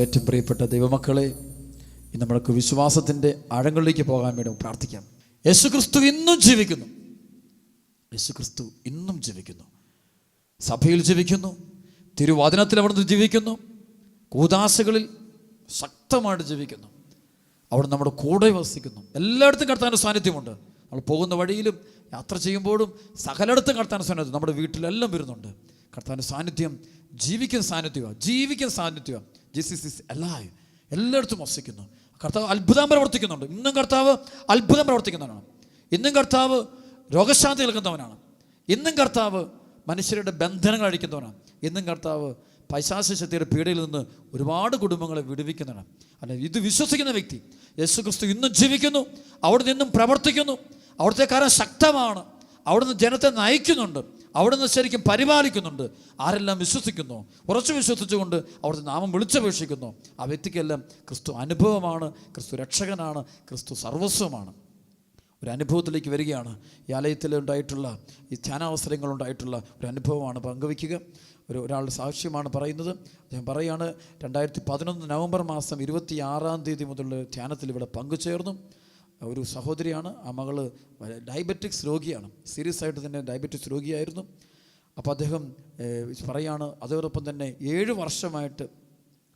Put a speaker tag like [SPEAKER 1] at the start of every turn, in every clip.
[SPEAKER 1] ഏറ്റവും പ്രിയപ്പെട്ട ദൈവമക്കളെ ഇന്ന് നമ്മൾക്ക് വിശ്വാസത്തിന്റെ ആഴങ്ങളിലേക്ക് പോകാൻ വേണ്ടി പ്രാർത്ഥിക്കാം. യേശു ക്രിസ്തു ഇന്നും ജീവിക്കുന്നു. യേശു ക്രിസ്തു ഇന്നും ജീവിക്കുന്നു. സഭയിൽ ജീവിക്കുന്നു തിരുവാതിനത്തിൽ അവിടുന്ന് ജീവിക്കുന്നു കൂതാശകളിൽ ശക്തമായിട്ട് ജീവിക്കുന്നു. അവിടെ നമ്മുടെ കൂടെ വസിക്കുന്നു. എല്ലായിടത്തും കടത്താൻ സാന്നിധ്യമുണ്ട്. നമ്മൾ പോകുന്ന വഴിയിലും യാത്ര ചെയ്യുമ്പോഴും സകലയിടത്തും കടത്താൻ സാന്നിധ്യം നമ്മുടെ വീട്ടിലെല്ലാം വരുന്നുണ്ട്. കടത്താൻ സാന്നിധ്യം ജീവിക്കുന്ന സാന്നിധ്യമാണ് ജീവിക്കുന്ന സാന്നിധ്യമാണ് ജീസസ് ഇസ് എല്ലായും എല്ലായിടത്തും വസിക്കുന്നു. കർത്താവ് അത്ഭുതം പ്രവർത്തിക്കുന്നുണ്ട്. ഇന്നും കർത്താവ് അത്ഭുതം പ്രവർത്തിക്കുന്നവനാണ്. ഇന്നും കർത്താവ് രോഗശാന്തി നൽകുന്നവനാണ്. ഇന്നും കർത്താവ് മനുഷ്യരുടെ ബന്ധനങ്ങൾ അഴിക്കുന്നവനാണ്. ഇന്നും കർത്താവ് പൈശാശക്തിയുടെ പീഡയിൽ നിന്ന് ഒരുപാട് കുടുംബങ്ങളെ വിടുവിക്കുന്നതാണ് അല്ല ഇത് വിശ്വസിക്കുന്ന വ്യക്തി യേശു ക്രിസ്തു ഇന്നും ജീവിക്കുന്നു അവിടെ നിന്നും പ്രവർത്തിക്കുന്നു. അവിടുത്തെ കാരണം ശക്തമാണ്. അവിടുന്ന് ജനത്തെ നയിക്കുന്നുണ്ട്. അവിടുന്ന് ശരിക്കും പരിപാലിക്കുന്നുണ്ട്. ആരെല്ലാം വിശ്വസിക്കുന്നു? ഉറച്ചു വിശ്വസിച്ചുകൊണ്ട് അവിടുത്തെ നാമം വിളിച്ചപേക്ഷിക്കുന്നു. ആ വ്യക്തിക്കെല്ലാം ക്രിസ്തു അനുഭവമാണ് ക്രിസ്തു രക്ഷകനാണ് ക്രിസ്തു സർവസ്വമാണ്. ഒരു അനുഭവത്തിലേക്ക് വരികയാണ്. ഈ ആലയത്തിൽ ഉണ്ടായിട്ടുള്ള ഈ ധ്യാനാവസരങ്ങളുണ്ടായിട്ടുള്ള ഒരു അനുഭവമാണ് പങ്കുവയ്ക്കുക. ഒരു ഒരാളുടെ സാക്ഷ്യമാണ് പറയുന്നത്. അദ്ദേഹം പറയുകയാണ് രണ്ടായിരത്തി പതിനൊന്ന് നവംബർ മാസം ഇരുപത്തി ആറാം തീയതി മുതൽ ധ്യാനത്തിൽ ഇവിടെ പങ്കുചേർന്നു. ഒരു സഹോദരിയാണ്. ആ മകൾ ഡയബറ്റിക്സ് രോഗിയാണ്. സീരിയസ് ആയിട്ട് തന്നെ ഡയബറ്റിക്സ് രോഗിയായിരുന്നു. അപ്പോൾ അദ്ദേഹം പറയാണ് അതോടൊപ്പം തന്നെ ഏഴ് വർഷമായിട്ട്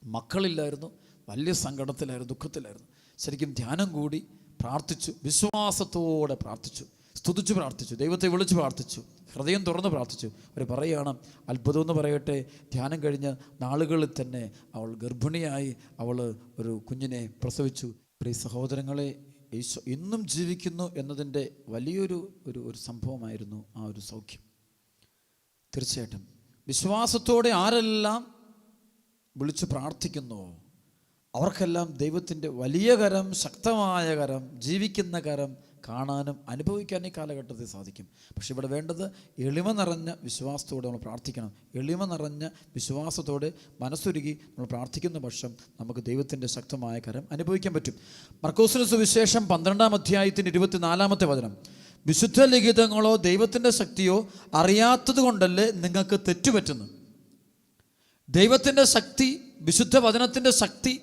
[SPEAKER 1] മക്കളില്ലായിരുന്നു. വലിയ സങ്കടത്തിലായിരുന്നു ദുഃഖത്തിലായിരുന്നു. ശരിക്കും ധ്യാനം കൂടി പ്രാർത്ഥിച്ചു വിശ്വാസത്തോടെ പ്രാർത്ഥിച്ചു സ്തുതിച്ച് പ്രാർത്ഥിച്ചു ദൈവത്തെ വിളിച്ച് പ്രാർത്ഥിച്ചു ഹൃദയം തുറന്ന് പ്രാർത്ഥിച്ചു. അവർ പറയുകയാണ് അത്ഭുതം എന്ന് പറയട്ടെ ധ്യാനം കഴിഞ്ഞ നാളുകളിൽ തന്നെ അവൾ ഗർഭിണിയായി അവൾ ഒരു കുഞ്ഞിനെ പ്രസവിച്ചു. പ്രിയ സഹോദരങ്ങളെ ഈശോ ഇന്നും ജീവിക്കുന്നു എന്നതിന്റെ വലിയൊരു ഒരു ഒരു സംഭവമായിരുന്നു ആ ഒരു സൗഖ്യം. തീർച്ചയായിട്ടും. വിശ്വാസത്തോടെ ആരെല്ലാം വിളിച്ച് പ്രാർത്ഥിക്കുന്നുവോ അവർക്കെല്ലാം ദൈവത്തിന്റെ വലിയ കരം ശക്തമായ കരം ജീവിക്കുന്ന കരം കാണാനും അനുഭവിക്കാനും ഈ കാലഘട്ടത്തിൽ സാധിക്കും. പക്ഷെ ഇവിടെ വേണ്ടത് എളിമ നിറഞ്ഞ വിശ്വാസത്തോടെ നമ്മൾ പ്രാർത്ഥിക്കണം. എളിമ നിറഞ്ഞ വിശ്വാസത്തോടെ മനസ്സൊരുക്കി നമ്മൾ പ്രാർത്ഥിക്കുന്ന പക്ഷം നമുക്ക് ദൈവത്തിന്റെ ശക്തമായ കരം അനുഭവിക്കാൻ പറ്റും. മർക്കോസിന് സുവിശേഷം പന്ത്രണ്ടാം അധ്യായത്തിന്റെ ഇരുപത്തിനാലാമത്തെ വചനം. വിശുദ്ധ ലിഖിതങ്ങളോ ദൈവത്തിന്റെ ശക്തിയോ അറിയാത്തത് കൊണ്ടല്ലേ നിങ്ങൾക്ക് തെറ്റുപറ്റുന്നു ദൈവത്തിന്റെ ശക്തി വിശുദ്ധ വചനത്തിന്റെ ശക്തി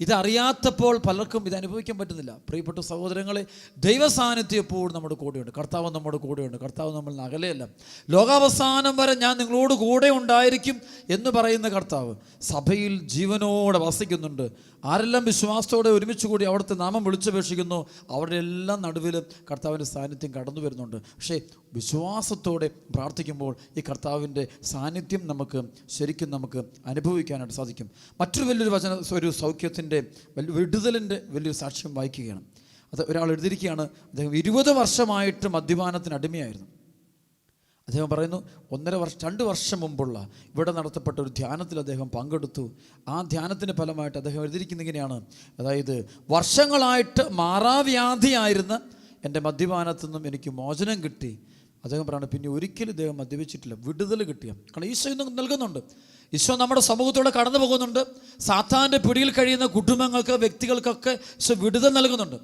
[SPEAKER 1] ഇതറിയാത്തപ്പോൾ പലർക്കും ഇത് അനുഭവിക്കാൻ പറ്റുന്നില്ല. പ്രിയപ്പെട്ട സഹോദരങ്ങളെ ദൈവസാന്നിധ്യം എപ്പോഴും നമ്മുടെ കൂടെയുണ്ട്. കർത്താവ് നമ്മുടെ കൂടെയുണ്ട്. കർത്താവ് നമ്മൾ അകലെയല്ല. ലോകാവസാനം വരെ ഞാൻ നിങ്ങളോട് കൂടെ ഉണ്ടായിരിക്കും എന്ന് പറയുന്ന കർത്താവ് സഭയിൽ ജീവനോടെ വസിക്കുന്നുണ്ട്. ആരെല്ലാം വിശ്വാസത്തോടെ ഒരുമിച്ച് കൂടി അവിടുത്തെ നാമം വിളിച്ചപേക്ഷിക്കുന്നു അവരുടെ എല്ലാം നടുവിൽ കർത്താവിന്റെ സാന്നിധ്യം കടന്നു വരുന്നുണ്ട്. പക്ഷേ വിശ്വാസത്തോടെ പ്രാർത്ഥിക്കുമ്പോൾ ഈ കർത്താവിന്റെ സാന്നിധ്യം നമുക്ക് ശരിക്കും നമുക്ക് അനുഭവിക്കാനായിട്ട് സാധിക്കും. മറ്റൊരു വലിയൊരു വചന ഒരു സൗഖ്യത്തിന്റെ വലിയ വിടുതലിന്റെ വലിയൊരു സാക്ഷ്യം വായിക്കുകയാണ് അത് ഒരാൾ എഴുതിയിരിക്കുകയാണ് അദ്ദേഹം ഇരുപത് വർഷമായിട്ട് മദ്യപാനത്തിന് അടിമയായിരുന്നു. അദ്ദേഹം പറയുന്നു ഒന്നര വർഷം രണ്ട് വർഷം മുമ്പുള്ള ഇവിടെ നടത്തപ്പെട്ട ഒരു ധ്യാനത്തിൽ അദ്ദേഹം പങ്കെടുത്തു. ആ ധ്യാനത്തിന്റെ ഫലമായിട്ട് അദ്ദേഹം എഴുതിയിരിക്കുന്ന ഇങ്ങനെയാണ്. അതായത് വർഷങ്ങളായിട്ട് മാറാവ്യാധിയായിരുന്ന എന്റെ മദ്യപാനത്തു നിന്നും എനിക്ക് മോചനം കിട്ടി. അദ്ദേഹം പറയുന്നത് പിന്നെ ഒരിക്കലും ഇദ്ദേഹം മദ്യപിച്ചിട്ടില്ല. വിടുതൽ കിട്ടിയ. കാരണം ഈശോ ഇന്ന് നൽകുന്നുണ്ട്. ഈശോ നമ്മുടെ സമൂഹത്തോടെ കടന്നു പോകുന്നുണ്ട്. സാത്താന്റെ പിടിയിൽ കഴിയുന്ന കുടുംബങ്ങൾക്ക് വ്യക്തികൾക്കൊക്കെ ഈശോ വിടുതൽ നൽകുന്നുണ്ട്.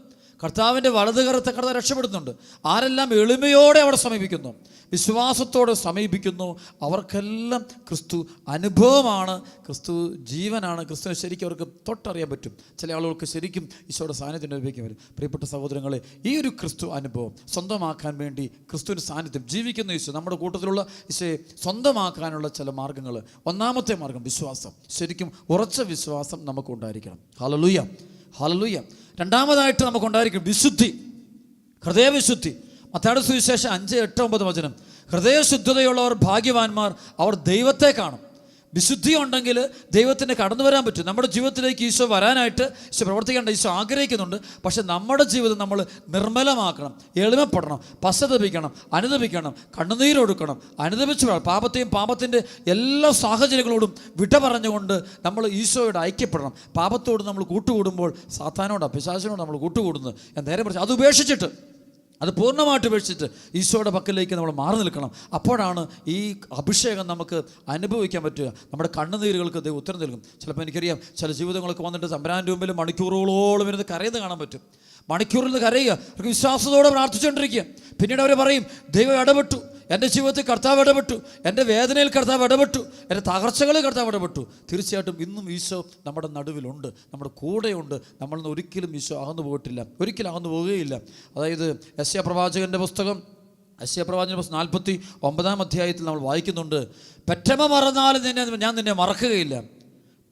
[SPEAKER 1] കർത്താവിന്റെ വലതുകരത്തെ കർത്താവ് രക്ഷപ്പെടുന്നുണ്ട് ആരെല്ലാം എളിമയോടെ അവിടെ സമീപിക്കുന്നു വിശ്വാസത്തോടെ സമീപിക്കുന്നു അവർക്കെല്ലാം ക്രിസ്തു അനുഭവമാണ് ക്രിസ്തു ജീവനാണ് ക്രിസ്തുവിനെ ശരിക്കും അവർക്ക് തൊട്ടറിയാൻ പറ്റും. ചില ആളുകൾക്ക് ശരിക്കും ഈശോയുടെ സാന്നിധ്യം അനുഭവിക്കാൻ വരും പ്രിയപ്പെട്ട സഹോദരങ്ങളെ ഈ ഒരു ക്രിസ്തു അനുഭവം സ്വന്തമാക്കാൻ വേണ്ടി ക്രിസ്തുവിന്റെ സാന്നിധ്യം ജീവിക്കുന്ന ഈശോ നമ്മുടെ കൂട്ടത്തിലുള്ള ഈശോയെ സ്വന്തമാക്കാനുള്ള ചില മാർഗങ്ങൾ ഒന്നാമത്തെ മാർഗം വിശ്വാസം. ശരിക്കും ഉറച്ച വിശ്വാസം നമുക്കുണ്ടായിരിക്കണം. ഹലലൂയ ഹലലൂയ. രണ്ടാമതായിട്ട് നമുക്കുണ്ടായിരിക്കും വിശുദ്ധി ഹൃദയവിശുദ്ധി. മത്താട് സുവിശേഷം അഞ്ച് എട്ട് ഒമ്പത് വചനം. ഹൃദയശുദ്ധതയുള്ളവർ ഭാഗ്യവാന്മാർ അവർ ദൈവത്തെ കാണും. വിശുദ്ധി ഉണ്ടെങ്കിൽ ദൈവത്തിന് കടന്നു വരാൻ പറ്റും. നമ്മുടെ ജീവിതത്തിലേക്ക് ഈശോ വരാനായിട്ട് ഈശോ പ്രവർത്തിക്കേണ്ട ഈശോ ആഗ്രഹിക്കുന്നുണ്ട്. പക്ഷെ നമ്മുടെ ജീവിതം നമ്മൾ നിർമ്മലമാക്കണം എളിമപ്പെടണം പശ്ചതപിക്കണം അനുദപിക്കണം കണ്ണുനീരൊടുക്കണം അനുദപിച്ച് പാപത്തെയും പാപത്തിന്റെ എല്ലാ സാഹചര്യങ്ങളോടും വിട പറഞ്ഞുകൊണ്ട് നമ്മൾ ഈശോയോട് ഐക്യപ്പെടണം. പാപത്തോട് നമ്മൾ കൂട്ടുകൂടുമ്പോൾ സാത്താനോട് പിശാചിനോട് നമ്മൾ കൂട്ടുകൂടുന്നത്. ഞാൻ നേരെ പറഞ്ഞു അത് ഉപേക്ഷിച്ചിട്ട് അത് പൂർണമായിട്ട് ഉപേക്ഷിച്ചിട്ട് ഈശോയുടെ പക്കലേക്ക് നമ്മൾ മാറി നിൽക്കണം. അപ്പോഴാണ് ഈ അഭിഷേകം നമുക്ക് അനുഭവിക്കാൻ പറ്റുക. നമ്മുടെ കണ്ണുനീരുകൾക്ക് ദൈവം ഉത്തരം നൽകും. ചിലപ്പോൾ എനിക്കറിയാം ചില ജീവിതങ്ങളൊക്കെ വന്നിട്ട് തമ്പരാന്റെ മുമ്പിൽ മണിക്കൂറുകളോളം ഇരുന്ന് കരയുന്നത് കാണാൻ പറ്റും. മണിക്കൂറിൽ നിന്ന് കരയുക വിശ്വാസത്തോടെ പ്രാർത്ഥിച്ചുകൊണ്ടിരിക്കുക. പിന്നീട് അവർ പറയും ദൈവം ഇടപെട്ടു. എന്റെ ജീവിതത്തിൽ കർത്താവ് ഇടപെട്ടു. എന്റെ വേദനയിൽ കർത്താവ് ഇടപെട്ടു. എന്റെ തകർച്ചകളിൽ കർത്താവ് ഇടപെട്ടു. തീർച്ചയായിട്ടും ഇന്നും ഈശോ നമ്മുടെ നടുവിലുണ്ട്. നമ്മുടെ കൂടെയുണ്ട്. നമ്മളിന്ന് ഒരിക്കലും ഈശോ അകന്നു പോയിട്ടില്ല. ഒരിക്കലും അകന്നു പോവുകയില്ല. അതായത് എസ് എ പ്രവാചകന്റെ പുസ്തകം എസ് എ പ്രവാചകന്റെ പുസ്തകം നാൽപ്പത്തി ഒമ്പതാം അധ്യായത്തിൽ നമ്മൾ വായിക്കുന്നുണ്ട്. പെറ്റമ മറന്നാലും നിന്നെ ഞാൻ നിന്നെ മറക്കുകയില്ല.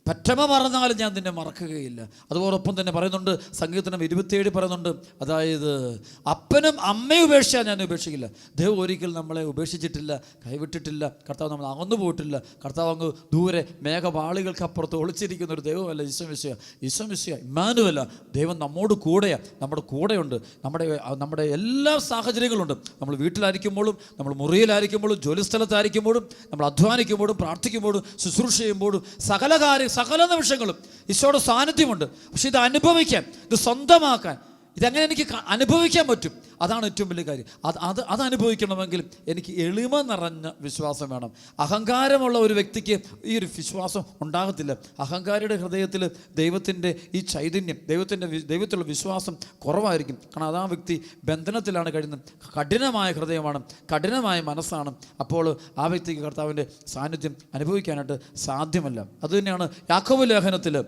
[SPEAKER 1] പറ്റമ പറഞ്ഞാലും ഞാൻ നിന്നെ മറക്കുകയില്ല. അതോടൊപ്പം തന്നെ പറയുന്നുണ്ട് സംഗീതനം ഇരുപത്തിയേഴ് പറയുന്നുണ്ട് അതായത് അപ്പനും അമ്മയും ഉപേക്ഷിച്ചാൽ ഞാൻ ഉപേക്ഷിക്കില്ല. ദൈവം ഒരിക്കലും നമ്മളെ ഉപേക്ഷിച്ചിട്ടില്ല കൈവിട്ടിട്ടില്ല കർത്താവ് നമ്മൾ അകന്നു പോയിട്ടില്ല. കർത്താവ് അങ്ങ് ദൂരെ മേഘപാളികൾക്കപ്പുറത്ത് ഒളിച്ചിരിക്കുന്ന ഒരു ദൈവമല്ല ഈശ്വമിശയ ഈശ്വമിശയ ഇമാനുവല്ല ദൈവം നമ്മോട് കൂടെയാണ് നമ്മുടെ കൂടെയുണ്ട്. നമ്മുടെ നമ്മുടെ എല്ലാ സാഹചര്യങ്ങളുണ്ട്. നമ്മൾ വീട്ടിലായിരിക്കുമ്പോഴും നമ്മൾ മുറിയിലായിരിക്കുമ്പോഴും ജോലിസ്ഥലത്തായിരിക്കുമ്പോഴും നമ്മൾ അധ്വാനിക്കുമ്പോഴും പ്രാർത്ഥിക്കുമ്പോഴും ശുശ്രൂഷ ചെയ്യുമ്പോഴും സകല കാര്യ സകല നിമിഷങ്ങളും ഈശോയുടെ സാന്നിധ്യമുണ്ട്. പക്ഷെ ഇത് അനുഭവിക്കാൻ ഇത് സ്വന്തമാക്കാൻ ഇതെങ്ങനെ എനിക്ക് അനുഭവിക്കാൻ പറ്റും. അതാണ് ഏറ്റവും വലിയ കാര്യം. അത് അത് അത് അനുഭവിക്കണമെങ്കിൽ എനിക്ക് എളിമ നിറഞ്ഞ വിശ്വാസം വേണം. അഹങ്കാരമുള്ള ഒരു വ്യക്തിക്ക് ഈ ഒരു വിശ്വാസം ഉണ്ടാകത്തില്ല. അഹങ്കാരിയുടെ ഹൃദയത്തിൽ ദൈവത്തിന്റെ ഈ ചൈതന്യം ദൈവത്തിന്റെ ദൈവത്തിലുള്ള വിശ്വാസം കുറവായിരിക്കും. കാരണം അത് വ്യക്തി ബന്ധനത്തിലാണ് കഴിയുന്നത്. കഠിനമായ ഹൃദയമാണ് കഠിനമായ മനസ്സാണ്. അപ്പോൾ ആ വ്യക്തിക്ക് കർത്താവിന്റെ സാന്നിധ്യം അനുഭവിക്കാനായിട്ട് സാധ്യമല്ല. അതുതന്നെയാണ് യാക്കോബ് ലേഖനത്തിൽ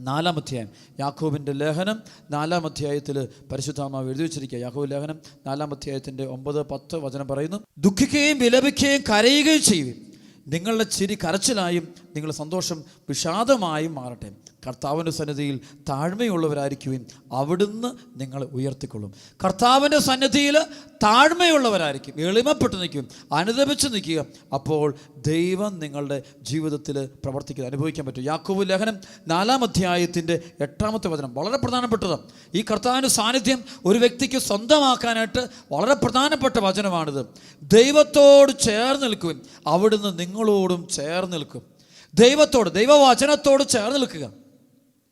[SPEAKER 1] നാലാം അധ്യായം. യാക്കോബിന്റെ ലേഖനം നാലാം അധ്യായത്തിൽ പരിശുദ്ധാത്മാവ് എഴുതി വെച്ചിരിക്കുക. യാക്കോബ് ലേഖനം നാലാം അധ്യായത്തിന്റെ ഒമ്പത് പത്ത് വചനം പറയുന്നു. ദുഃഖിക്കുകയും വിലപിക്കുകയും കരയുകയും ചെയ്യും നിങ്ങളുടെ ചിരി കരച്ചിലായും നിങ്ങളുടെ സന്തോഷം വിഷാദമായും മാറട്ടെ. കർത്താവിന്റെ സന്നിധിയിൽ താഴ്മയുള്ളവരായിരിക്കുവിൻ. അവിടുന്ന് നിങ്ങൾ ഉയർത്തിക്കൊള്ളും. കർത്താവിന്റെ സന്നിധിയിൽ താഴ്മയുള്ളവരായിരിക്കും. എളിമപ്പെട്ട് നിൽക്കും. അനുദപിച്ച് നിൽക്കുക. അപ്പോൾ ദൈവം നിങ്ങളുടെ ജീവിതത്തിൽ പ്രവർത്തിക്കുന്നത് അനുഭവിക്കാൻ പറ്റും. യാക്കോബ് ലേഖനം നാലാം അധ്യായത്തിന്റെ എട്ടാമത്തെ വചനം വളരെ പ്രധാനപ്പെട്ടത്. ഈ കർത്താവിന്റെ സാന്നിധ്യം ഒരു വ്യക്തിക്ക് സ്വന്തമാക്കാനായിട്ട് വളരെ പ്രധാനപ്പെട്ട വചനമാണിത്. ദൈവത്തോട് ചേർന്ന് നിൽക്കുവിൻ. അവിടുന്ന് നിങ്ങളോടും ചേർന്ന് നിൽക്കും. ദൈവത്തോട് ദൈവവചനത്തോട് ചേർന്ന് നിൽക്കുക.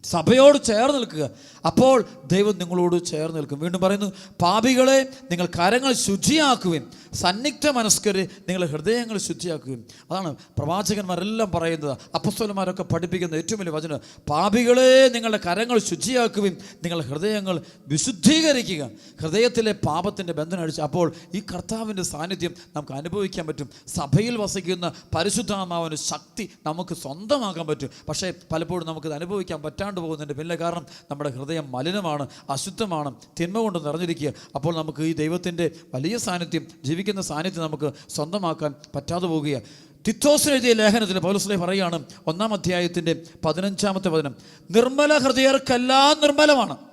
[SPEAKER 1] സഭയോട് ചേർന്ന് നിൽക്കുക. അപ്പോൾ ദൈവം നിങ്ങളോട് ചേർന്ന് നിൽക്കും. വീണ്ടും പറയുന്നു പാപികളെ നിങ്ങൾ കരങ്ങൾ ശുചിയാക്കുകയും സന്നിഗ്ധ മനസ്കരെ നിങ്ങൾ ഹൃദയങ്ങൾ ശുചിയാക്കുകയും അതാണ് പ്രവാചകന്മാരെല്ലാം പറയുന്നത് അപ്പസ്വലന്മാരൊക്കെ പഠിപ്പിക്കുന്ന ഏറ്റവും വലിയ വചനം. പാപികളെ നിങ്ങളുടെ കരങ്ങൾ ശുചിയാക്കുകയും നിങ്ങൾ ഹൃദയങ്ങൾ വിശുദ്ധീകരിക്കുക. ഹൃദയത്തിലെ പാപത്തിന്റെ ബന്ധനം അടിച്ച് അപ്പോൾ ഈ കർത്താവിന്റെ സാന്നിധ്യം നമുക്ക് അനുഭവിക്കാൻ പറ്റും. സഭയിൽ വസിക്കുന്ന പരിശുദ്ധാത്മാവിന് ശക്തി നമുക്ക് സ്വന്തമാക്കാൻ പറ്റും. പക്ഷേ പലപ്പോഴും നമുക്കിത് അനുഭവിക്കാൻ പറ്റാണ്ട് പോകുന്നതിന്റെ പിന്നെ കാരണം നമ്മുടെ ഹൃദയം മലിനമാണ് അശുദ്ധമാണ് തിന്മ കൊണ്ട് നിറഞ്ഞിരിക്കുക. അപ്പോൾ നമുക്ക് ഈ ദൈവത്തിന്റെ വലിയ സാന്നിധ്യം ജീവിക്കുന്ന സാന്നിധ്യം നമുക്ക് സ്വന്തമാക്കാൻ പറ്റാതെ പോവുകയാണ് തിത്തോസിന് എഴുതിയ ലേഖനത്തിൽ പൗലസ്ലേ പറയുകയാണ് ഒന്നാം അധ്യായത്തിന്റെ പതിനഞ്ചാമത്തെ പതിനം നിർമ്മല ഹൃദയർക്കെല്ലാം നിർമ്മലമാണ്.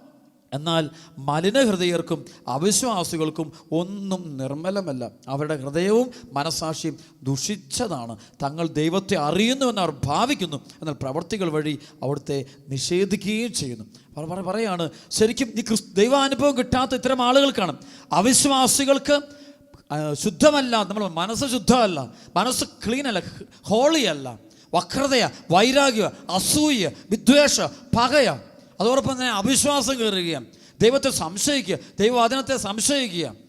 [SPEAKER 1] എന്നാൽ മലിന ഹൃദയർക്കും അവിശ്വാസികൾക്കും ഒന്നും നിർമ്മലമല്ല. അവരുടെ ഹൃദയവും മനസാക്ഷിയും ദുഷിച്ചതാണ്. തങ്ങൾ ദൈവത്തെ അറിയുന്നുവെന്ന് അവർ ഭാവിക്കുന്നു. എന്നാൽ പ്രവർത്തികൾ വഴി അവിടുത്തെ നിഷേധിക്കുകയും ചെയ്യുന്നു. പറ- പറയാണ്. ശരിക്കും ഈ ക്രിസ് ദൈവാനുഭവം കിട്ടാത്ത ഇത്തരം ആളുകൾക്കാണ് അവിശ്വാസികൾക്ക് ശുദ്ധമല്ല നമ്മൾ മനസ്സ് ശുദ്ധമല്ല. മനസ്സ് ക്ലീനല്ല ഹോളിയല്ല. വക്രതയ വൈരാഗ്യ അസൂയ വിദ്വേഷ പകയ. അതോടൊപ്പം തന്നെ അവിശ്വാസം കയറുക ദൈവത്തെ സംശയിക്കുക ദൈവവചനത്തെ സംശയിക്കുക.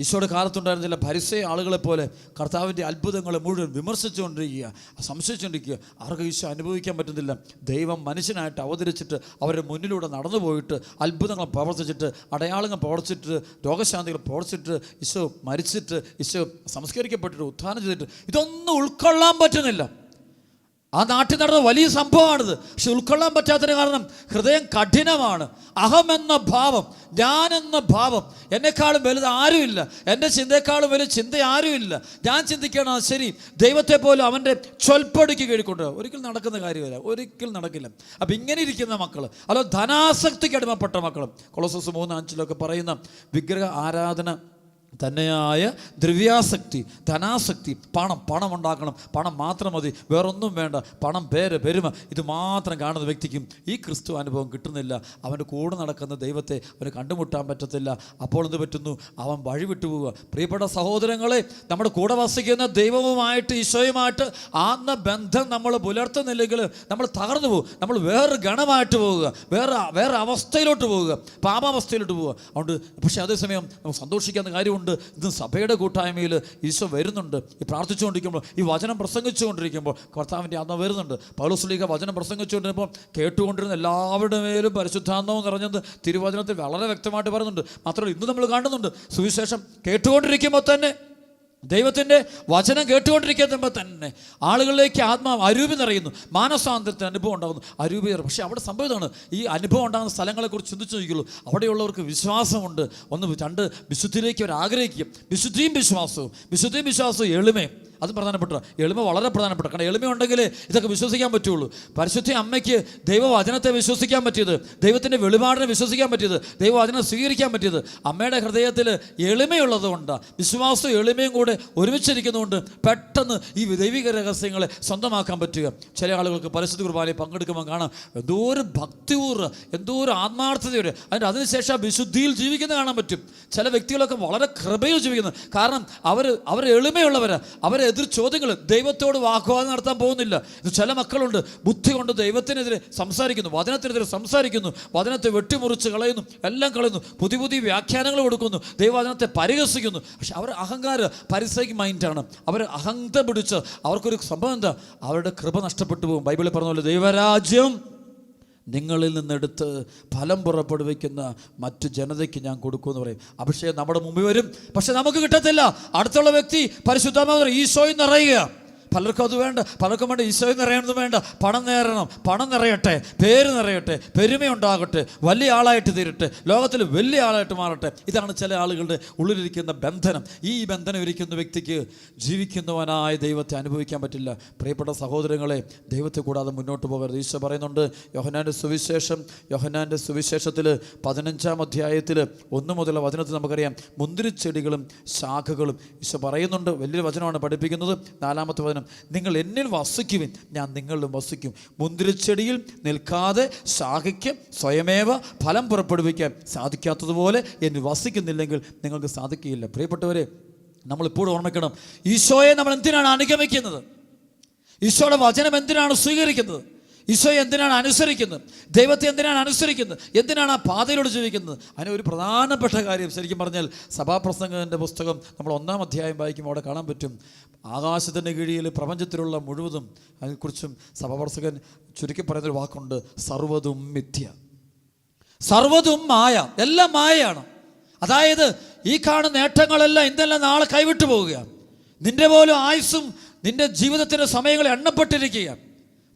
[SPEAKER 1] ഈശോയുടെ കാലത്തുണ്ടായിരുന്ന ചില ഭരിസയ ആളുകളെ പോലെ കർത്താവിന്റെ അത്ഭുതങ്ങളെ മുഴുവൻ വിമർശിച്ചുകൊണ്ടിരിക്കുക സംശയിച്ചുകൊണ്ടിരിക്കുക. ആർക്കും ഈശോ അനുഭവിക്കാൻ പറ്റുന്നില്ല. ദൈവം മനുഷ്യനായിട്ട് അവതരിച്ചിട്ട് അവരുടെ മുന്നിലൂടെ നടന്നു പോയിട്ട് അത്ഭുതങ്ങൾ പ്രവർത്തിച്ചിട്ട് അടയാളങ്ങൾ പ്രവർത്തിച്ചിട്ട് രോഗശാന്തികൾ പ്രവർത്തിച്ചിട്ട് ഈശോ മരിച്ചിട്ട് ഈശോ സംസ്കരിക്കപ്പെട്ടിട്ട് ഉത്ഥാനം ചെയ്തിട്ട് ഇതൊന്നും ഉൾക്കൊള്ളാൻ പറ്റുന്നില്ല. ആ നാട്ടിൽ നടന്ന വലിയ സംഭവമാണിത്. പക്ഷെ ഉൾക്കൊള്ളാൻ പറ്റാത്തതിന് കാരണം ഹൃദയം കഠിനമാണ്. അഹം അഹമെന്ന ഭാവം ഞാൻ എന്ന ഭാവം എന്നെക്കാളും വലുത് ആരുമില്ല എന്റെ ചിന്തയെക്കാളും വലിയ ചിന്ത ആരുമില്ല ഞാൻ ചിന്തിക്കണം ശരി ദൈവത്തെ പോലും അവന്റെ ചൊൽപ്പടിക്ക് കീഴിക്കൊണ്ട് ഒരിക്കലും നടക്കുന്ന കാര്യമില്ല ഒരിക്കലും നടക്കില്ല. അപ്പം ഇങ്ങനെ ഇരിക്കുന്ന മക്കൾ അല്ലോ ധനാസക്തിക്ക് അടിമപ്പെട്ട മക്കളും കൊളോസസ് മൂന്ന് അഞ്ചിലൊക്കെ പറയുന്ന വിഗ്രഹ ആരാധന തന്നെയായ ദ്രവ്യാസക്തി ധനാസക്തി പണം പണം ഉണ്ടാക്കണം പണം മാത്രം മതി വേറൊന്നും വേണ്ട പണം പേര് പെരുമ ഇത് മാത്രം കാണുന്ന വ്യക്തിക്കും ഈ ക്രിസ്തു അനുഭവം കിട്ടുന്നില്ല. അവന്റെ കൂടെ നടക്കുന്ന ദൈവത്തെ അവന് കണ്ടുമുട്ടാൻ പറ്റത്തില്ല. അപ്പോൾ എന്ത് പറ്റുന്നു? അവൻ വഴി വിട്ടുപോവുക പ്രിയപ്പെട്ട സഹോദരങ്ങളെ നമ്മുടെ കൂടെ വസിക്കുന്ന ദൈവവുമായിട്ട് ഈശോയുമായിട്ട് ആത്മ ബന്ധം നമ്മൾ പുലർത്തുന്നില്ലെങ്കിൽ നമ്മൾ തകർന്നു പോകും. നമ്മൾ വേറൊരു ഗണമായിട്ട് പോവുക വേറെ വേറെ അവസ്ഥയിലോട്ട് പോവുക പാപാവസ്ഥയിലോട്ട് പോവുക അതുകൊണ്ട് പക്ഷേ അതേസമയം നമുക്ക് സന്തോഷിക്കാവുന്ന കാര്യമുണ്ട്. ഇന്ന് സഭയുടെ കൂട്ടായ്മയിൽ ഈശോ വരുന്നുണ്ട്. ഈ പ്രാർത്ഥിച്ചുകൊണ്ടിരിക്കുമ്പോൾ ഈ വചനം പ്രസംഗിച്ചുകൊണ്ടിരിക്കുമ്പോൾ കർത്താവിന്റെ ആത്മ വരുന്നുണ്ട്. പൗലോസ്ലീഗ വചനം പ്രസംഗിച്ചുകൊണ്ടിരുന്നപ്പോൾ കേട്ടുകൊണ്ടിരുന്ന എല്ലാവരുടെ മേലും പരിശുദ്ധാന്തവും നിറഞ്ഞത് തിരുവചനത്തിൽ വളരെ വ്യക്തമായിട്ട് പറയുന്നുണ്ട്. മാത്രമല്ല ഇന്ന് നമ്മൾ കാണുന്നുണ്ട് സുവിശേഷം കേട്ടുകൊണ്ടിരിക്കുമ്പോൾ തന്നെ ദൈവത്തിന്റെ വചനം കേട്ടുകൊണ്ടിരിക്കുമ്പോൾ തന്നെ ആളുകളിലേക്ക് ആത്മാവ് അരൂപി നിറയുന്നു. മാനസാന്തരത്തിന് അനുഭവം ഉണ്ടാകുന്നു. അരൂപി പക്ഷേ അവിടെ സംഭവമാണ് ഈ അനുഭവം ഉണ്ടാകുന്ന സ്ഥലങ്ങളെക്കുറിച്ച് ചിന്തിച്ചു നോക്കിയുള്ളൂ അവിടെയുള്ളവർക്ക് വിശ്വാസമുണ്ട്. ഒന്ന് രണ്ട് വിശുദ്ധിയിലേക്ക് അവർ ആഗ്രഹിക്കും വിശുദ്ധിയും വിശ്വാസവും. വിശുദ്ധിയും വിശ്വാസവും എളിമയും. അതും പ്രധാനപ്പെട്ട എളിമ വളരെ പ്രധാനപ്പെട്ട. കാരണം എളിമ ഉണ്ടെങ്കിൽ ഇതൊക്കെ വിശ്വസിക്കാൻ പറ്റുള്ളൂ. പരിശുദ്ധ അമ്മയ്ക്ക് ദൈവവചനത്തെ വിശ്വസിക്കാൻ പറ്റിയത് ദൈവത്തിന്റെ വെളിപാടിനെ വിശ്വസിക്കാൻ പറ്റിയത് ദൈവവചനം സ്വീകരിക്കാൻ പറ്റിയത് അമ്മയുടെ ഹൃദയത്തിൽ എളിമയുള്ളതുകൊണ്ട് വിശ്വാസവും എളിമയും കൂടെ ഒരുമിച്ചിരിക്കുന്നതുകൊണ്ട് പെട്ടെന്ന് ഈ ദൈവിക രഹസ്യങ്ങളെ സ്വന്തമാക്കാൻ പറ്റുക. ചില ആളുകൾക്ക് പരിശുദ്ധ കുർബാനയിൽ പങ്കെടുക്കുമ്പോൾ കാണാം എന്തോ ഒരു ഭക്തിപൂർവ എന്തോ ഒരു ആത്മാർത്ഥതയോടെ അതിന്റെ അതിനുശേഷം വിശുദ്ധിയിൽ ജീവിക്കുന്ന കാണാൻ പറ്റും. ചില വ്യക്തികളൊക്കെ വളരെ കൃപയിൽ ജീവിക്കുന്നു. കാരണം അവർ അവർ എളിമയുള്ളവർ അവർ എതിർ ചോദ്യങ്ങൾ ദൈവത്തോട് വാഗ്വാദം നടത്താൻ പോകുന്നില്ല. ഇത് ചില മക്കളുണ്ട്. ബുദ്ധി കൊണ്ട് ദൈവത്തിനെതിരെ സംസാരിക്കുന്നു. വചനത്തിനെതിരെ സംസാരിക്കുന്നു. വചനത്തെ വെട്ടിമുറിച്ച് കളയുന്നു. എല്ലാം കളയുന്നു. പുതിയ പുതിയ വ്യാഖ്യാനങ്ങൾ കൊടുക്കുന്നു. ദൈവവചനത്തെ പരിഹസിക്കുന്നു. പക്ഷെ അവർ അഹങ്കാര പരിസൈക്ക് മൈൻഡാണ്. അവർ അഹങ്ക പിടിച്ച് അവർക്കൊരു സംഭവം എന്താ? അവരുടെ കൃപ നഷ്ടപ്പെട്ടു പോകും. ബൈബിളിൽ പറഞ്ഞ പോലെ ദൈവരാജ്യം നിങ്ങളിൽ നിന്നെടുത്ത് ഫലം പുറപ്പെടുവിക്കുന്ന മറ്റു ജനതയ്ക്ക് ഞാൻ കൊടുക്കുമെന്ന് പറയും. അഭിഷേകം നമ്മുടെ മുമ്പിൽ വരും. പക്ഷെ നമുക്ക് കിട്ടത്തില്ല. അടുത്തുള്ള വ്യക്തി പരിശുദ്ധമാകുന്ന ഈശോയിൽ നിറയുക പലർക്കും അത് വേണ്ട പലർക്കും വേണ്ട ഈശോയിൽ നിറയണത് വേണ്ട. പണം നേരണം പണം നിറയട്ടെ പേര് നിറയട്ടെ പെരുമയുണ്ടാകട്ടെ വലിയ ആളായിട്ട് തീരട്ടെ ലോകത്തിൽ വലിയ ആളായിട്ട് മാറട്ടെ. ഇതാണ് ചില ആളുകളുടെ ഉള്ളിലിരിക്കുന്ന ബന്ധനം. ഈ ബന്ധനം ഇരിക്കുന്ന വ്യക്തിക്ക് ജീവിക്കുന്നവനായ ദൈവത്തെ അനുഭവിക്കാൻ പറ്റില്ല. പ്രിയപ്പെട്ട സഹോദരങ്ങളെ ദൈവത്തെ കൂടാതെ മുന്നോട്ട് പോകരുത്. ഈശോ പറയുന്നുണ്ട് യോഹനാന്റെ സുവിശേഷം യോഹനാന്റെ സുവിശേഷത്തിൽ പതിനഞ്ചാം അധ്യായത്തിൽ ഒന്ന് മുതൽ വചനത്തിൽ നമുക്കറിയാം. മുന്തിരിച്ചെടികളും ശാഖകളും. ഈശോ പറയുന്നുണ്ട് വലിയൊരു വചനമാണ് പഠിപ്പിക്കുന്നത്. നാലാമത്തെ വചനം നിങ്ങൾ എന്നിൽ വസിക്കുവിൻ ഞാൻ നിങ്ങളിലും വസിക്കും. മുന്തിരിച്ചെടിയിൽ നിൽക്കാതെ ശാഖയ്ക്ക് സ്വയമേവ ഫലം പുറപ്പെടുവിക്കാൻ സാധിക്കാത്തതുപോലെ എന്നിൽ വസിക്കുന്നില്ലെങ്കിൽ നിങ്ങൾക്ക് സാധിക്കുകയില്ല. പ്രിയപ്പെട്ടവരെ നമ്മളിപ്പോഴും ഓർമ്മിക്കണം ഈശോയെ നമ്മൾ എന്തിനാണ് അനുഗമിക്കുന്നത്? ഈശോയുടെ വചനം എന്തിനാണ് സ്വീകരിക്കുന്നത്? ഈശോയെ എന്തിനാണ് അനുസരിക്കുന്നത്? ദൈവത്തെ എന്തിനാണ് അനുസരിക്കുന്നത്? എന്തിനാണ് ആ പാതയിലൂടെ ജീവിക്കുന്നത്? അതിന് ഒരു പ്രധാനപ്പെട്ട കാര്യം ശരിക്കും പറഞ്ഞാൽ സഭാപ്രസംഗത്തിന്റെ പുസ്തകം നമ്മൾ ഒന്നാം അധ്യായം വായിക്കുമ്പോൾ അവിടെ കാണാൻ പറ്റും. ആകാശത്തിന്റെ കീഴിൽ പ്രപഞ്ചത്തിലുള്ള മുഴുവതും അതിനെക്കുറിച്ചും സഭപ്രവർത്തകൻ ചുരുക്കി പറയുന്നൊരു വാക്കുണ്ട് സർവതും മിഥ്യ. സർവതും മായ എല്ലാം മായയാണ്. അതായത് ഈ കാണുന്ന നേട്ടങ്ങളെല്ലാം ഇന്നെല്ലാം നാളെ കൈവിട്ടു പോവുകയാണ്. നിന്റെ പോലും ആയുസ്സും നിന്റെ ജീവിതത്തിന്റെ സമയങ്ങൾ എണ്ണപ്പെട്ടിരിക്കുകയാണ്.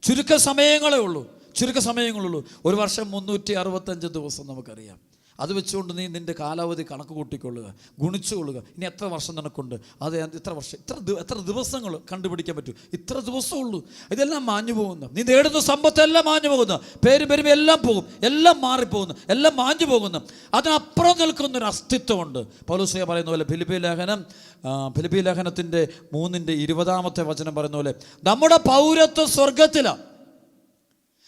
[SPEAKER 1] ചുരുക്ക സമയങ്ങളേ ഉള്ളൂ ചുരുക്ക സമയങ്ങളുള്ളൂ ഒരു വർഷം മുന്നൂറ്റി അറുപത്തഞ്ച് ദിവസം നമുക്കറിയാം. അത് വെച്ചുകൊണ്ട് നീ നിന്റെ കാലാവധി കണക്ക് കൂട്ടിക്കൊള്ളുക ഗുണിച്ചുകൊള്ളുക. ഇനി എത്ര വർഷം നിനക്കുണ്ട്? അത് ഇത്ര വർഷം? ഇത്ര എത്ര ദിവസങ്ങൾ കണ്ടുപിടിക്കാൻ പറ്റും? ഇത്ര ദിവസമുള്ളൂ. ഇതെല്ലാം മാഞ്ഞു പോകുന്നു. നീ നേടുന്ന സമ്പത്തെല്ലാം മാഞ്ഞു പോകുന്നു. പേര് പെരുമ എല്ലാം പോകും. എല്ലാം മാറിപ്പോകുന്നു. എല്ലാം മാഞ്ഞു പോകുന്നു. അതിനപ്പുറം നിൽക്കുന്ന ഒരു അസ്തിത്വമുണ്ട് പൗലോസിയ പറയുന്ന പോലെ ഫിലിപ്പി ലേഖനം ഫിലിപ്പി ലേഖനത്തിന്റെ മൂന്നിന്റെ ഇരുപതാമത്തെ വചനം പറയുന്ന പോലെ നമ്മുടെ പൗരത്വം സ്വർഗത്തിലാണ്